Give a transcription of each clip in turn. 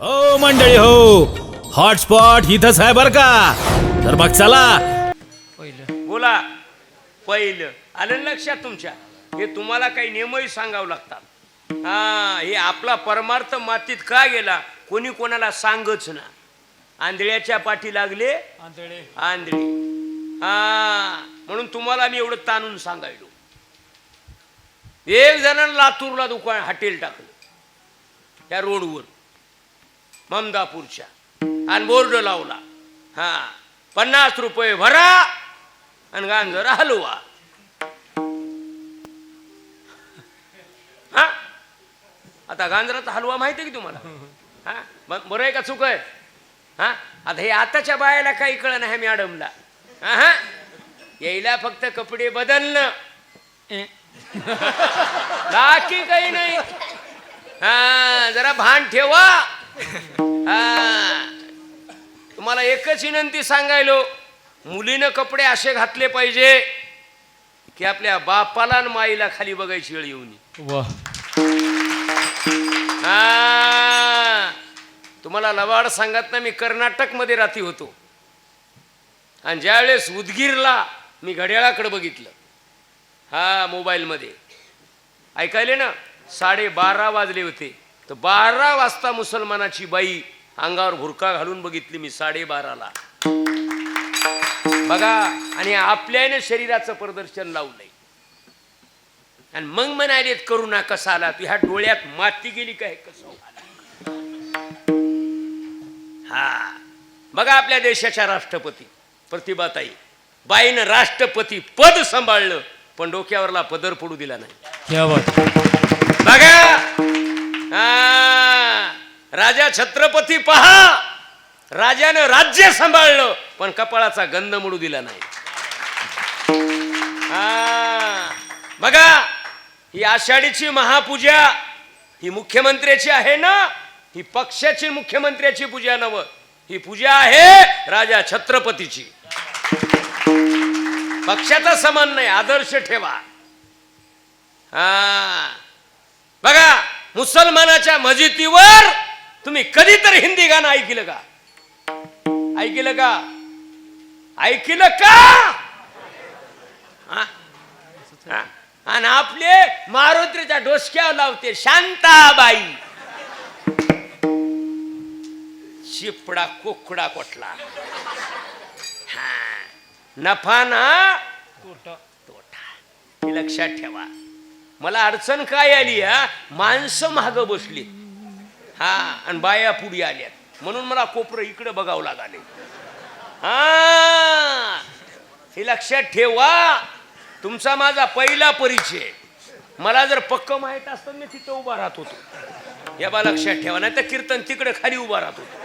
हो मंडळी हो. हॉटस्पॉट इथंच आहे बर का? तर मग चला. पहिलं. बोला. पहिलं. आलं लक्षात तुमच्या. हे तुम्हाला काही नियमही सांगावं लागतात. हा हे आपला परमार्थ मातीत का गेला? कोणी कोणाला सांगच ना. आंधळ्याच्या पाठी लागले. आंधळे. आंधळे. हा म्हणून तुम्हाला मी एवढं ताणून सांगायलो. एक जणांना लातूरला दुकान हॉटेल टाकलं. त्या रोडवर. ममदापूरच्या आणि बोर्ड लावला. हा पन्नास रुपये भरा आणि गांजर हलवा हा? आता गांजराचा हलवा माहिती आहे की तुम्हाला? हा? बरं आहे का चुक आहे? हा? आता हे आताच्या बायाला काही कळ नाही मॅडमला. हा यायला फक्त कपडे बदलणं. बाकी काही नाही. हा जरा भान ठेवा. तुम्हाला एकच विनंती सांगायलो मुलीनं कपडे असे घातले पाहिजे की आपल्या बापाला आणि माईला खाली बघायची वेळ येऊ नये. वा. हा. तुम्हाला लवाड सांगत ना मी कर्नाटकमध्ये रात्री होतो. आणि ज्यावेळेस उदगीरला मी घड्याळाकडे बघितलं हा मोबाईलमध्ये. ऐकायले ना? साडेबारा वाजले होते. तर बारा वाजता मुसलमानाची बाई अंगावर भुरका घालून बघितली मी साडेबाराला. बघा आणि आपल्याने शरीराचं प्रदर्शन लावलंय. आणि मग म्हणालेत करू ना कसा आला तू? ह्या डोळ्यात माती गेली काय कसं हा. बघा आपल्या देशाच्या राष्ट्रपती प्रतिभाताई. बाईनं राष्ट्रपती पद सांभाळलं पण डोक्यावरला पदर पडू दिला नाही. बघा हा, राजा छत्रपती पहा. राजानं राज्य सांभाळलं पण कपाळाचा गंध मुडू दिला नाही. हा, बघा ही आषाढीची महापूजा ही मुख्यमंत्र्याची आहे ना? ही पक्षाची मुख्यमंत्र्याची पूजा नव ही पूजा आहे राजा छत्रपतीची. पक्षाचा समान नाही आदर्श ठेवा. हा. बघा मुसलमानाच्या मजिदीवर तुम्ही कधीतरी हिंदी गाणं ऐकलं का? ऐकलं का? ऐकलं का? आणि आपले मारुत्रीच्या डोसक्यावर लावते शांताबाई. शिपडा कोकडा कोटला. नफा ना? तोटा. तोटा. लक्षात ठेवा. मला अडचण काय आली हा? माणसं मागं बसली. हा आणि बाया पुढे आल्यात म्हणून मला कोपरं इकडं बघावं लागले. हा हे लक्षात ठेवा. तुमचा माझा पहिला परिचय. मला जर पक्क माहीत असतं मी तिथं उभा राहत होतो. या बा लक्षात ठेवा नाही तर कीर्तन तिकडे खाली उभा राहत होतो.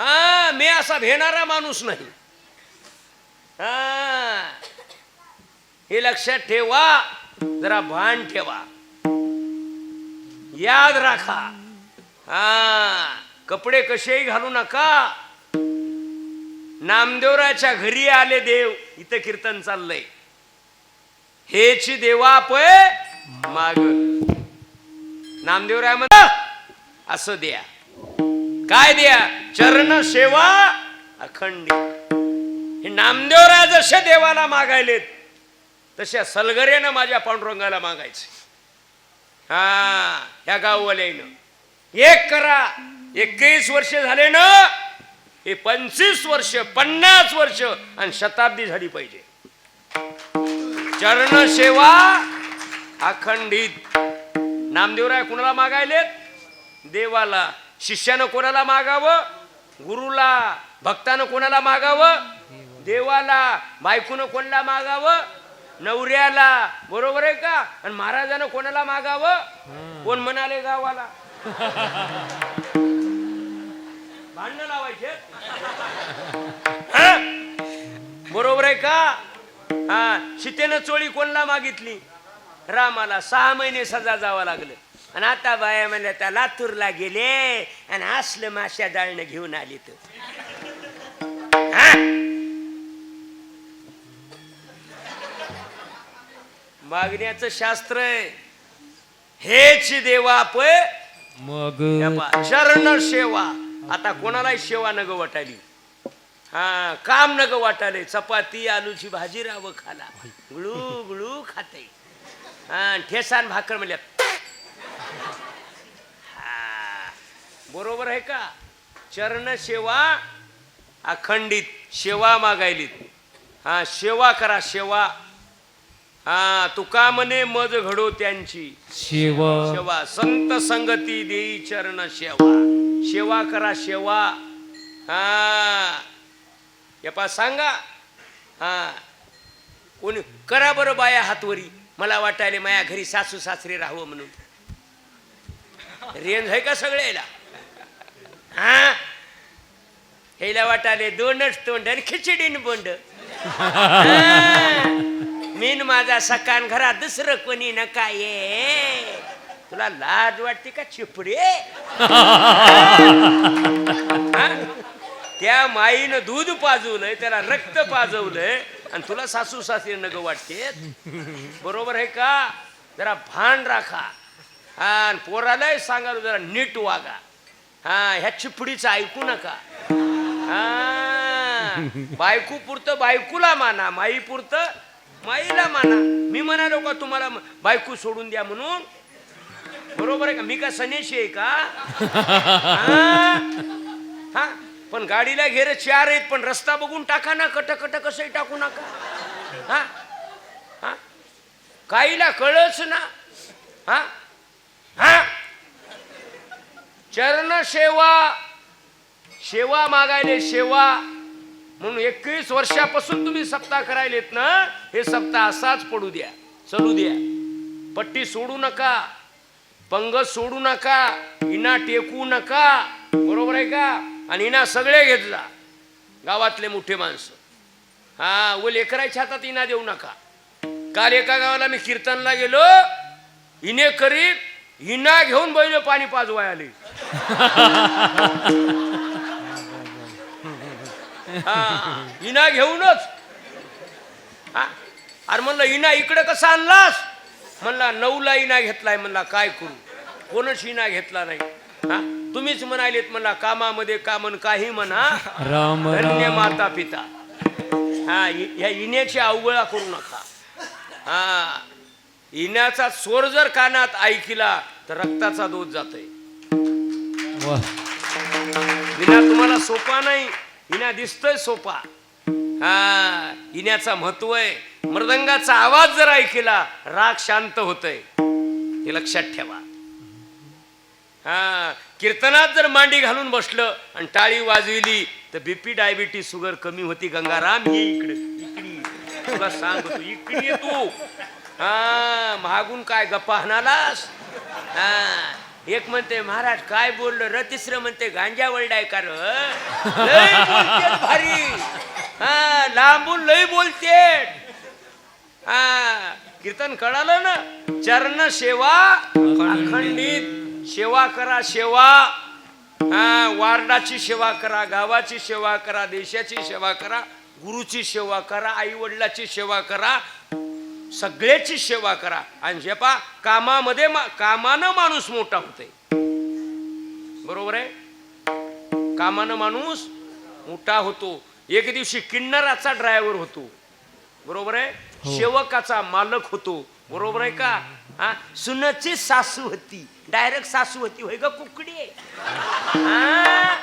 हा मी असा भेणारा माणूस नाही. हा हे लक्षात ठेवा. जरा भान ठेवा. याद राखा. हा कपडे कसेही घालू नका. नामदेवराच्या घरी आले देव इथं कीर्तन चाललंय. हेची देवा पय माग. नामदेवराय म्हणा असं द्या. काय द्या? चरण सेवा अखंडी. हे नामदेवराय जसे देवाला मागायलेत तशा सलगरेनं माझ्या पांडुरंगाला मागायचे. हा ह्या गाववाल्यानं एक करा एकवीस वर्ष झाले ना हे पंचवीस वर्ष पन्नास वर्ष आणि शताब्दी झाली पाहिजे. चरण सेवा अखंडित. नामदेवराय कुणाला मागायलेत? देवाला. शिष्यानं कोणाला मागावं? गुरुला. भक्तानं कोणाला मागावं? देवाला. बायकून कोणाला मागावं? नवऱ्याला बरोबर आहे का? आणि महाराजानं कोणाला मागावं? कोण म्हणाले गावाला? भांडणं लावायचे? बरोबर आहे का? हा सीतेनं चोळी कोणला मागितली? रामाला. सहा महिने सजा जावं लागलं. आणि आता बाया म्हणल्या त्या लातूरला गेले आणि असलं माश्या जाळणं घेऊन आली तर मागण्याचं शास्त्र आहे. हेच देवा पय मग? चरण सेवा. आता कोणालाही सेवा नग वाटाली हा काम नग वाटाले चपाती आलूची भाजी राव खाला. गुळू गुळू खाते. हा ठेसान भाकर म्हणल्या हा, बरोबर आहे का? चरण सेवा अखंडित. सेवा मागायलीत. हा सेवा करा सेवा. हा तुका म्हणे मज घडो त्यांची. शिव. सेवा संत संगती देई चरण सेवा सेवा करा सेवा हा. या पा सांगा. हा. कोणी करा बरं बाया हातवरी. मला वाटायले माया घरी सासू सासरे राहावं म्हणून. रेंज आहे का सगळ्याला? हा? हेला वाटाले दोनच तोंड आणि खिचडीन बोंड. माझा सकान घरात दुसरं कोणी नका ये. तुला लाज वाटते का चिपडे? त्या माईनं दूध पाजवलंय त्याला रक्त पाजवलंय आणि तुला सासू सासरी नग वाटते बरोबर आहे का? जरा भान राखा. हा आणि पोरालाही सांगा जरा नीट वागा. हा ह्या चिपडीचं ऐकू नका. हा. बायको पुरतं बायकूला माना माई पुरतं माईला माना मी म्हणालो का तुम्हाला बायको सोडून द्या म्हणून? बरोबर आहे का? मी का सनेशी आहे का? हा? हा? पण गाडीला घेर चार आहेत पण रस्ता बघून टाका ना कट कट कसंही टाकू नका. हा? हा? काहीला कळच ना. हा? हा? चरण सेवा सेवा मागायले सेवा. म्हणून एकवीस वर्षापासून तुम्ही सप्ताह करायलेत ना हे सप्ताह असाच पडू द्या चलू द्या. पट्टी सोडू नका पंगत सोडू नका इना टेकू नका बरोबर आहे का? आणि इना सगळे घेत जा गावातले मोठे माणसं. हा व लेकराच्या हातात इना देऊ नका. काल एका गावाला मी कीर्तनला गेलो इने करीत हिना घेऊन बैल पाणी पाजवाय आले. हा, इना घेऊनच. हा? अरे म्हणलं इना इकडे कसा आणलास? म्हणला नऊला इना घेतलाय म्हणला काय करू? कोणच इना घेतला नाही. हा? तुम्हीच म्हणालेत म्हणला कामामध्ये कामन काही म्हणा. राम धन्य माता पिता हा ह्या इण्याची अवगळा करू नका. हा इण्याचा स्वर जर कानात ऐकला तर रक्ताचा दोष जातोय. विना तुम्हाला सोपा नाही. हिना दिसतोय सोपा. हा हिण्याचा महत्त्व आहे. मृदंगाचा आवाज जर ऐकला राग शांत होतय. हे लक्षात ठेवा. हा कीर्तनात जर मांडी घालून बसलं आणि टाळी वाजविली तर बीपी डायबिटीस शुगर कमी होती गंगाराम ये इकडे इकडे. तुला सांगतो इकडे तू. हा मागून काय गप्पा हाणालास हा. एक म्हणते महाराज काय बोललो? र तिसरं म्हणते गांजा वळडाय का र? लय बोलतेत भारी. हा लांबून लय बोलते हा कीर्तन कळालं ना? चरण सेवा अखंडित सेवा करा सेवा. हा वार्डाची सेवा करा गावाची सेवा करा देशाची सेवा करा गुरुची सेवा करा आई वडिलाची सेवा करा. सगळ्याची सेवा करा. आणि जे पा कामामध्ये मा- कामानं माणूस मोठा होतोय. बरोबर आहे? कामानं माणूस मोठा होतो. एक दिवशी किन्नराचा ड्रायव्हर होतो. बरोबर आहे? सेवकाचा मालक होतो. बरोबर आहे का? हा? सुनची सासू होती. डायरेक्ट सासू होती. होय ग कुकडी हा?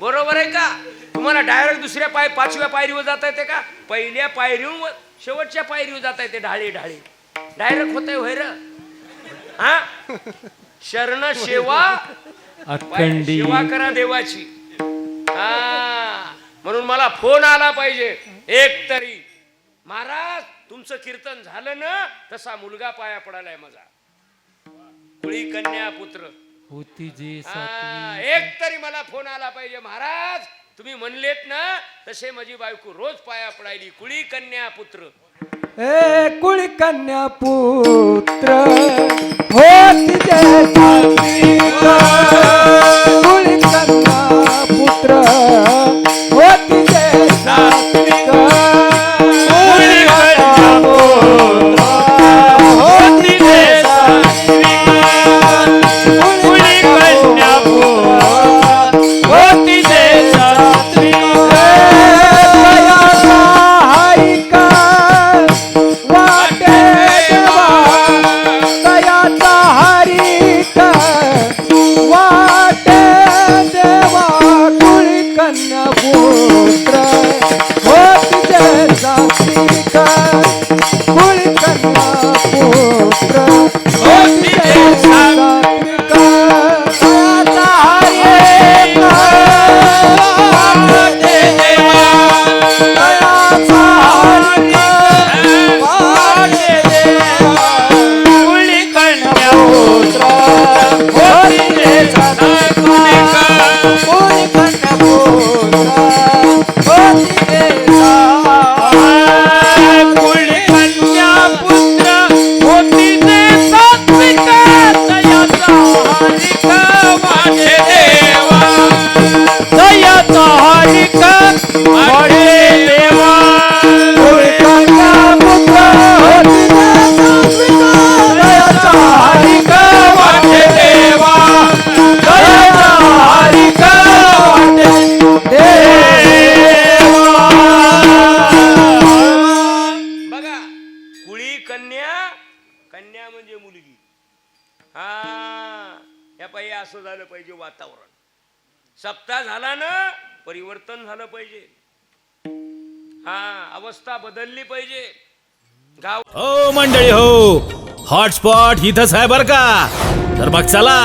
बरोबर आहे का? तुम्हाला डायरेक्ट दुसऱ्या पाय पाचव्या पायरीवर जाता येते का? पहिल्या पायरीवर शेवटच्या पायरीवर जाता येते ढाळे ढाळे. डायरेक्ट होतंय होय हा? शरण सेवा सेवा करा देवाची. हा. म्हणून मला फोन आला पाहिजे. एक तरी. महाराज तुमचं कीर्तन झालं ना तसा मुलगा पाया पडालाय माझा. कुळी कन्या पुत्र होती जे हा, एक तरी मला फोन आला पाहिजे महाराज. तुम्ही म्हणलेत ना तसे माझी बायको रोज पाया पडायली कुळी कन्या पुत्र. ए कुळी कन्या पुत्र होती না कन्या म्हणजे मुलगी. हा या पाहिजे असं झालं पाहिजे वातावरण. सप्ताह झाला ना परिवर्तन झालं पाहिजे. हा अवस्था बदलली पाहिजे. गाव हो मंडळी हो. हॉटस्पॉट इथंच आहे बर का? तर मग चला